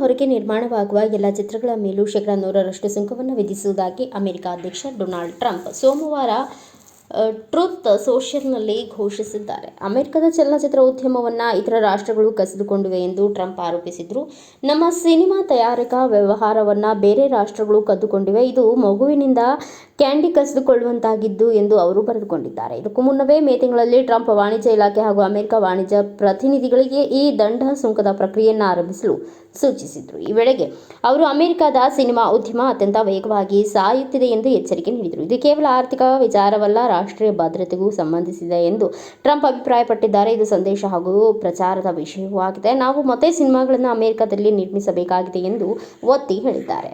ಹೊರಗೆ ನಿರ್ಮಾಣವಾಗುವ ಎಲ್ಲ ಚಿತ್ರಗಳ ಮೇಲೂ ಶೇಕಡ ನೂರರಷ್ಟು ಸುಂಕವನ್ನು ವಿಧಿಸುವುದಾಗಿ ಅಮೆರಿಕ ಅಧ್ಯಕ್ಷ ಡೊನಾಲ್ಡ್ ಟ್ರಂಪ್ ಸೋಮವಾರ ಟ್ರುತ್ ಸೋಷಿಯಲ್ನಲ್ಲಿ ಘೋಷಿಸಿದ್ದಾರೆ. ಅಮೆರಿಕದ ಚಲನಚಿತ್ರ ಉದ್ಯಮವನ್ನು ಇತರ ರಾಷ್ಟ್ರಗಳು ಕಸಿದುಕೊಂಡಿವೆ ಎಂದು ಟ್ರಂಪ್ ಆರೋಪಿಸಿದರು. ನಮ್ಮ ಸಿನಿಮಾ ತಯಾರಿಕಾ ವ್ಯವಹಾರವನ್ನು ಬೇರೆ ರಾಷ್ಟ್ರಗಳು ಕದ್ದುಕೊಂಡಿವೆ. ಇದು ಮಗುವಿನಿಂದ ಕ್ಯಾಂಡಿ ಕಸಿದುಕೊಳ್ಳುವಂತಾಗಿದ್ದು ಎಂದು ಅವರು ಬರೆದುಕೊಂಡಿದ್ದಾರೆ. ಇದಕ್ಕೂ ಮುನ್ನವೇ ಮೇ ತಿಂಗಳಲ್ಲಿ ಟ್ರಂಪ್ ವಾಣಿಜ್ಯ ಇಲಾಖೆ ಹಾಗೂ ಅಮೆರಿಕ ವಾಣಿಜ್ಯ ಪ್ರತಿನಿಧಿಗಳಿಗೆ ಈ ದಂಡ ಸುಂಕದ ಪ್ರಕ್ರಿಯೆಯನ್ನು ಆರಂಭಿಸಲು ಸೂಚಿಸಿದರು. ಈ ವೇಳೆಗೆ ಅವರು ಅಮೆರಿಕದ ಸಿನಿಮಾ ಉದ್ಯಮ ಅತ್ಯಂತ ವೇಗವಾಗಿ ಸಾಯುತ್ತಿದೆ ಎಂದು ಎಚ್ಚರಿಕೆ ನೀಡಿದರು. ಇದು ಕೇವಲ ಆರ್ಥಿಕ ವಿಚಾರವಲ್ಲ, ರಾಷ್ಟ್ರೀಯ ಭದ್ರತೆಗೂ ಸಂಬಂಧಿಸಿದೆ ಎಂದು ಟ್ರಂಪ್ ಅಭಿಪ್ರಾಯಪಟ್ಟಿದ್ದಾರೆ. ಇದು ಸಂದೇಶ ಹಾಗೂ ಪ್ರಚಾರದ ವಿಷಯವೂ ಆಗಿದೆ ನಾವು ಮತ್ತೆ ಸಿನಿಮಾಗಳನ್ನು ಅಮೆರಿಕದಲ್ಲಿ ನಿರ್ಮಿಸಬೇಕಾಗಿದೆ ಎಂದು ಒತ್ತಿ ಹೇಳಿದ್ದಾರೆ.